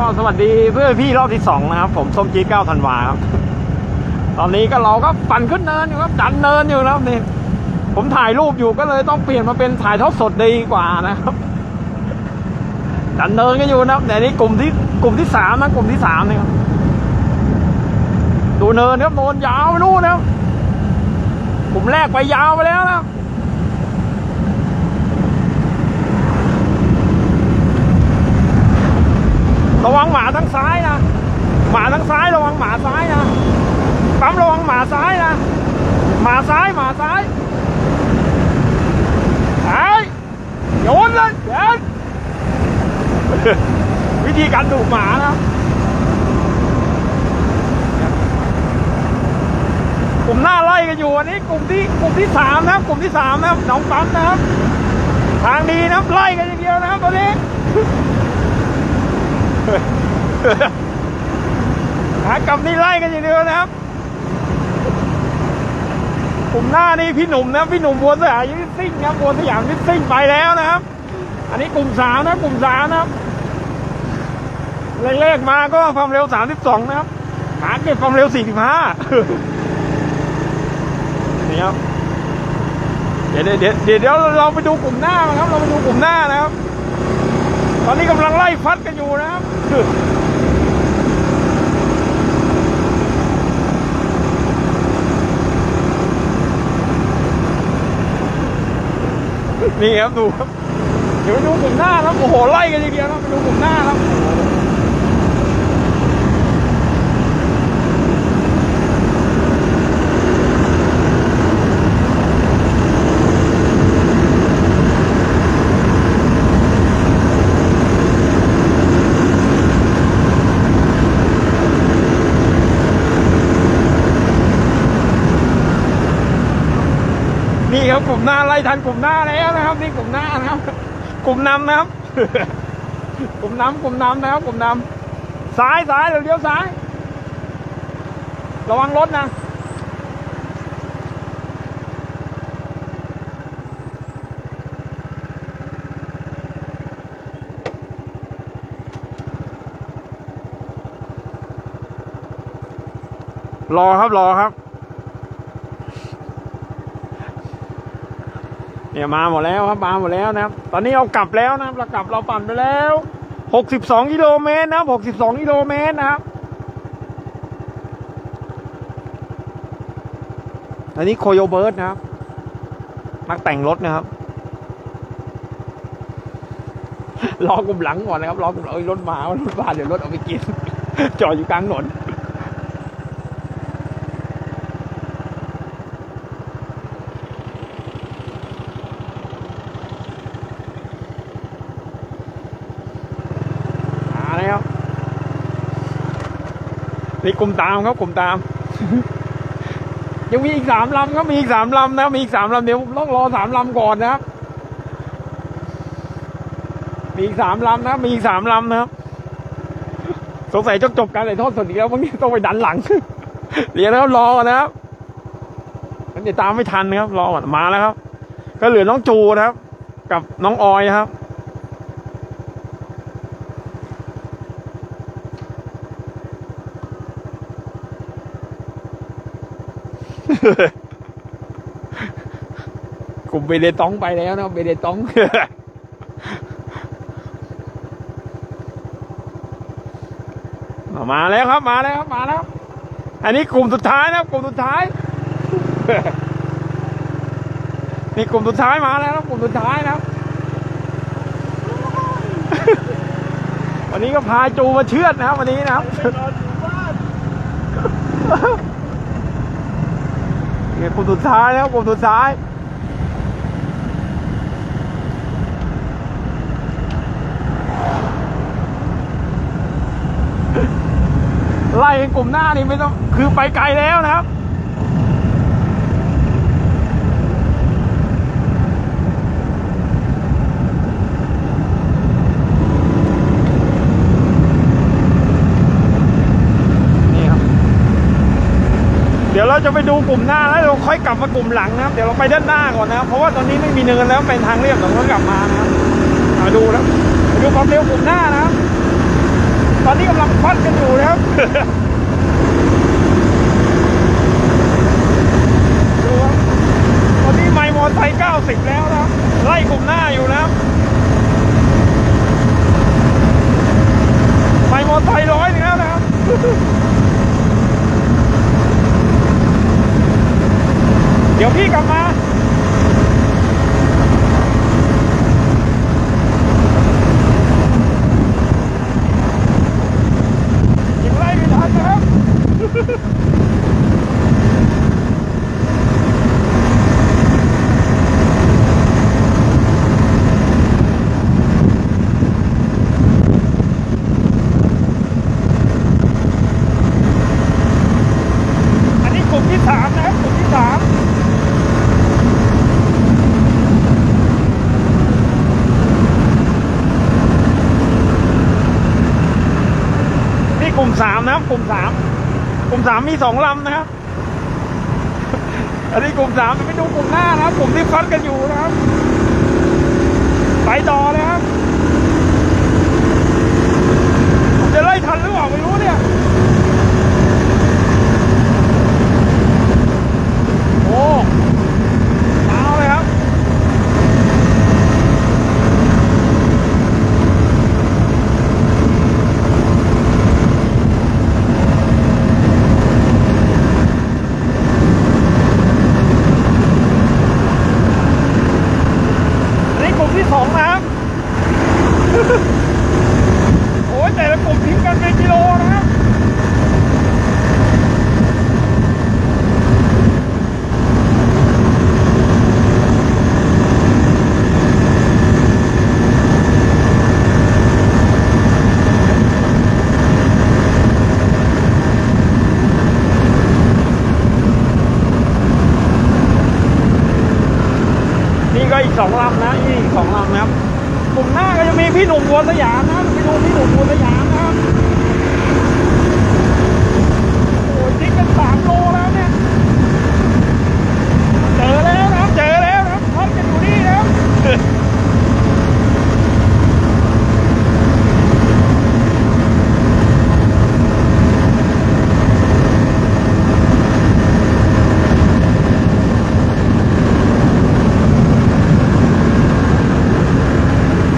ก็สวัสดีเพื่อนพี่รอบที่สองนะครับ ผมส้มจีเก้าธันวาครับ ตอนนี้ก็เราก็ปั่นขึ้นเนินอยู่ครับดันเนินอยู่แล้วนี่ ผมถ่ายรูปอยู่ก็เลยต้องเปลี่ยนมาเป็นถ่ายทอดสดดีกว่านะครับดันเนินกันอยู่นะครับแต่นี่กลุ่มที่กลุ่มที่สามนะกลุ่มที่สามนี่ครับดูเนินครับโนนยาวไปนู่นนะครับกลุ่มแรกไปยาวไปแล้วนะครับ ระวังหมาทางซ้ายนะ หมาทางซ้ายระวังหมาซ้ายนะปั๊มระวังหมาซ้ายนะ หมาซ้ายหมาซ้ายไอ้โยนเลยเด็นวิธีการดุหมานะกลุ่มหน้าไล่กันอยู่อันนี้กลุ่มที่กลุ่มที่สามนะกลุ่มที่สามนะครับหนองปั๊มนะครับ ทางดีนะไล่กันอย่างเดียวนะครับตอนนี้ หากลับนี่ไล่กันอย่างเดียวนะครับกลุ่มหน้านี่พี่หนุ่มนะพี่หนุ่มบัวสยามวิทซิ่งครับบัวสยามวิทซิ่งไปแล้วนะครับ อันนี้กลุ่มสามนะกลุ่มสามนะครับเลขๆมาก็ความเร็วสามสิบสองนะครับหาเก็บความเร็วสี่สิบห้านี่ครับเดี๋ยวเดี๋ยวเดี๋ยวเดี๋ยวเราไปดูกลุ่มหน้านะครับ เราไปดูกลุ่มหน้านะครับ ตอนนี้กำลังไล่ฟัดกันอยู่นะครับ นี่ครับดูครับ เดี๋ยวไปดูกลุ่มหน้าครับ โอ้โห ไล่กันอย่างเดียวครับไปดูกลุ่มหน้าครับ นี่ครับกลุ่มหน้าไล่ทันกลุ่มหน้าแล้วนะครับ นี่กลุ่มหน้านะครับ กลุ่มนำนะครับ กลุ่มนำกลุ่มนำนะครับกลุ่มนำซ้ายซ้ายเดี๋ยวเลี้ยวซ้าย ระวังรถนะรอครับรอครับ เนี่ยมาหมดแล้วครับมาหมดแล้วนะครับ ตอนนี้เรากลับแล้วนะครับเรากลับเราปั่นไปแล้ว62กิโลเมตรนะครับ62กิโลเมตรนะครับอันนี้โคโยเบิร์ดนะครับ นักแต่งรถนะครับรอกลุ่มหลังก่อนนะครับรอกลุ่มหลังเอ้ยรถมารถมาเดี๋ยวรถเอาไปกินจอดอยู่กลางถนน มาแล้วนี่กลุ่มตามครับกลุ่มตาม ยังมีอีกสามลำครับมีอีกสามลำนะมีอีกสามลำเดี๋ยวต้องรอสามลำก่อนนะครับ มีอีกสามลำนะมีอีกสามลำนะครับสงสัยจะจบการถ่ายทอดสดอีกแล้ววันนี้ต้องไปดันหลัง เดี๋ยวนะครับรอก่อนนะครับมันจะตามไม่ทันนะครับรอก่อนมาแล้วครับ ก็เหลือน้องจูนะครับ กับน้องออยนะครับ กลุ่มเบเดตองไปแล้วนะเบเดตองมาแล้วครับมาแล้วครับมาแล้ว อันนี้กลุ่มสุดท้ายนะครับ กลุ่มสุดท้าย นี่กลุ่มสุดท้ายมาแล้วครับกลุ่มสุดท้ายนะครับ วันนี้ก็พาจูมาเชือดนะครับ วันนี้นะครับ กลุ่มสุดท้ายแล้วกลุ่มสุดท้ายไล่กลุ่มหน้านี่ไม่ต้องคือไปไกลแล้วนะครับ นี่ครับ เดี๋ยวเราจะไปดูกลุ่มหน้าแล้วเราค่อยกลับมากลุ่มหลังนะครับเดี๋ยวเราไปด้านหน้าก่อนนะครับเพราะว่าตอนนี้ไม่มีเนินแล้วเป็นทางเรียบเราก็กลับมานะครับมาดูแล้วดูความเร็วกลุ่มหน้านะครับตอนนี้กำลังฟัดกันอยู่นะครับดูครับตอนนี้ไมล์มอเตอร์ไซค์90 แล้วนะครับไล่กลุ่มหน้าอยู่นะครับ ไมล์มอเตอร์ไซค์ร้อยหนึงแล้วนะครับ เดี๋ยวพี่กลับมา ยังไล่ไม่ทันนะครับ อันนี้กลุ่มที่สามนะครับกลุ่มที่สามนี่กลุ่มสามนะครับ กลุ่มสาม กลุ่มสามมีสองลำนะครับ อันนี้กลุ่มสามไปดูกลุ่มหน้านะครับ กลุ่มที่ฟัดกันอยู่นะครับ ไปต่อเลยครับจะไล่ทันหรือเปล่าไม่รู้เนี่ย โอ้เอาเลยครับ อันนี้กลุ่มที่สองนะครับ โอ้ยแต่ละกลุ่มทิ้งกันเป็นกิโลนะครับ นี่ก็อีกสองลำนะนี่อีกสองลำนะครับกลุ่มหน้าก็จะมีพี่หนุ่มบัวสยามนะครับไปดูพี่หนุ่มบัวสยามนะครับโอ้ยทิ้งกันสามโลแล้วเนี่ย เจอแล้วนะครับ เจอแล้วนะครับพัดกันอยู่นี่นะครับ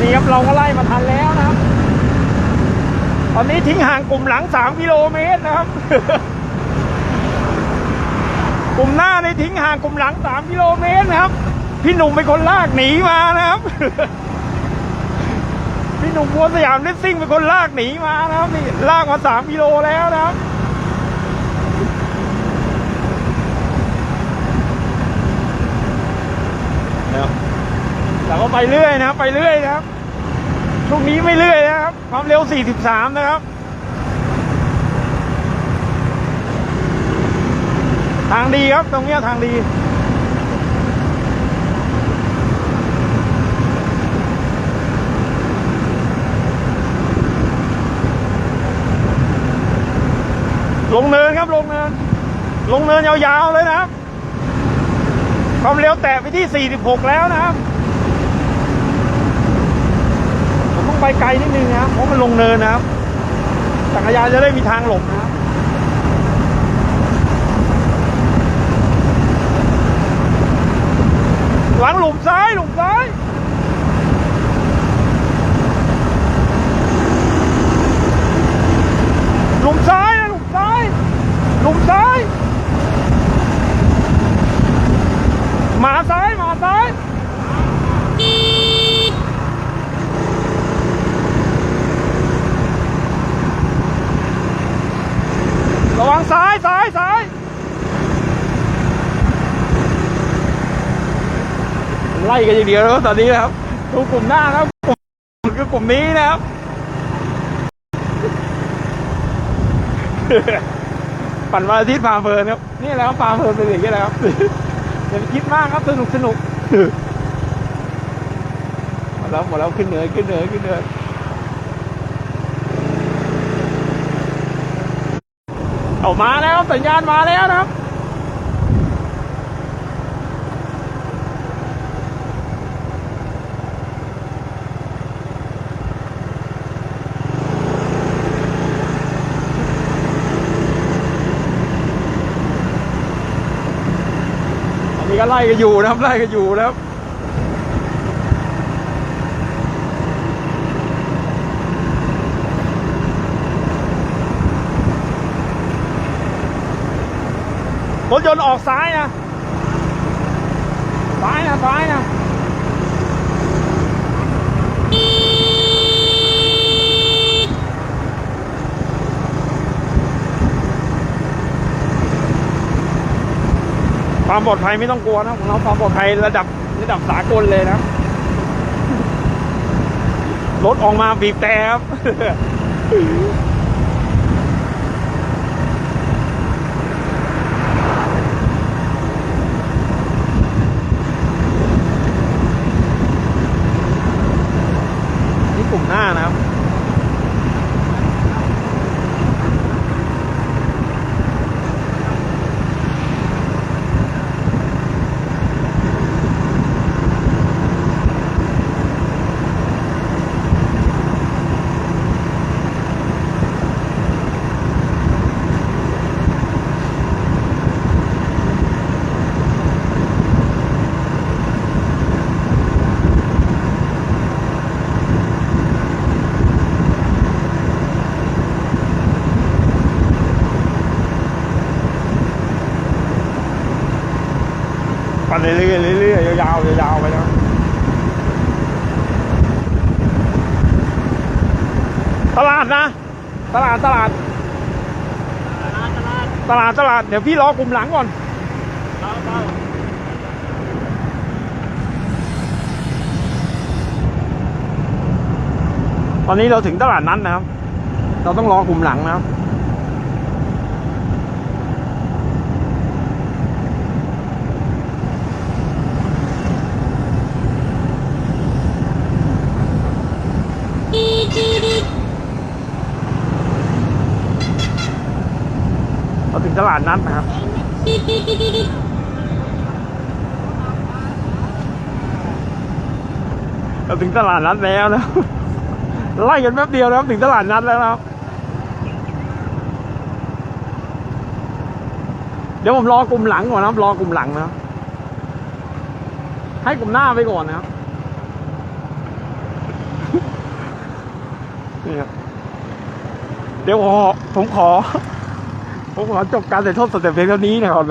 นี่ ครับเราก็ไล่มาทันแล้วนะครับ ตอนนี้ทิ้งห่างกลุ่มหลัง3กิโลเมตรนะครับ กลุ่มหน้าในทิ้งห่างกลุ่มหลัง3กิโลเมตรนะครับ พี่หนุ่มเป็นคนลากหนีมานะครับ พี่หนุ่มบัวสยามเลสซิ่งเป็นคนลากหนีมานะครับนี่ลากมา3กิโลแล้วนะครับเราก็ไปเรื่อยนะไปเรื่อยนะครับ ช่วงนี้ไม่เรื่อยนะครับ ความเร็ว 43 นะครับ ทางดีครับ ตรงนี้ทางดี ลงเนินครับ ลงเนิน ลงเนินยาวๆเลยนะครับ ความเร็วแตะไปที่ 46 แล้วนะครับ ผมต้อง ไปไกลนิดนึงนะครับเพราะมันลงเนินนะครับจักรยานจะได้มีทางหลบนะครับหลังหลุมซ้ายหลุมซ้าย หลุมซ้ายนะหลุมซ้าย หลุมซ้าย หมาซ้ายหมาซ้าย ระ วังซ้ายซ้ายซ้ายไล่กันอย่างเดียวแล้วตอนนี้นะครับดูกลุ่มหน้าครับกลุ่มคือกลุ่มนี้นะครับปั่นวันอาทิตย์พาเพลินครับนี่และครับพาเพลินเป็นอย่างนี้และครับอย่าไปคิดมากครับสนุกสนุกหมดแล้วหมดแล้วขึ้นเหนือขึ้นเหนือขึ้นเหนือ เอามาแล้วสัญญาณมาแล้วนะครับนี่ก็ไล่กันอยู่นะครับไล่กันอยู่แล้ว รถยนต์ออกซ้ายนะ ซ้ายนะ ซ้ายนะความปลอดภัยไม่ต้องกลัวนะของเราความปลอดภัยระดับระดับสากลเลยนะ รถออกมาบีบแต่ครับ นี่กลุ่มหน้านะครับ ปั่นเรื่อยๆเรื่อยๆยาวๆยาวๆไปนะ ตลาดนะ ตลาดตลาด ตลาดตลาด เดี๋ยวพี่รอกลุ่มหลังก่อนตอนนี้เราถึงตลาดนั้นนะครับ เราต้องรอกลุ่มหลังนะครับ เราถึง ตลาดนัดนะครับเราถึงตลาดนัดแล้วนะไล่กันแป๊บเดียวนะครับถึงตลาดนัดแล้วนะครับเดี๋ยวผมรอกลุ่มหลังก่อนนะครับรอกลุ่มหลังนะครับให้กลุ่มหน้าไปก่อนนะครับนี่ครับเดี๋ยวขอผมขอ ผมขอจบการถ่ายทอดสดแต่เพียงเท่านี้นะครับ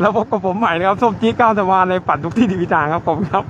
แล้วพบกับผมใหม่นะครับส้มจี้ก้าวสวานในปั่นทุกที่ดีวิจารณ์ครับผมครับ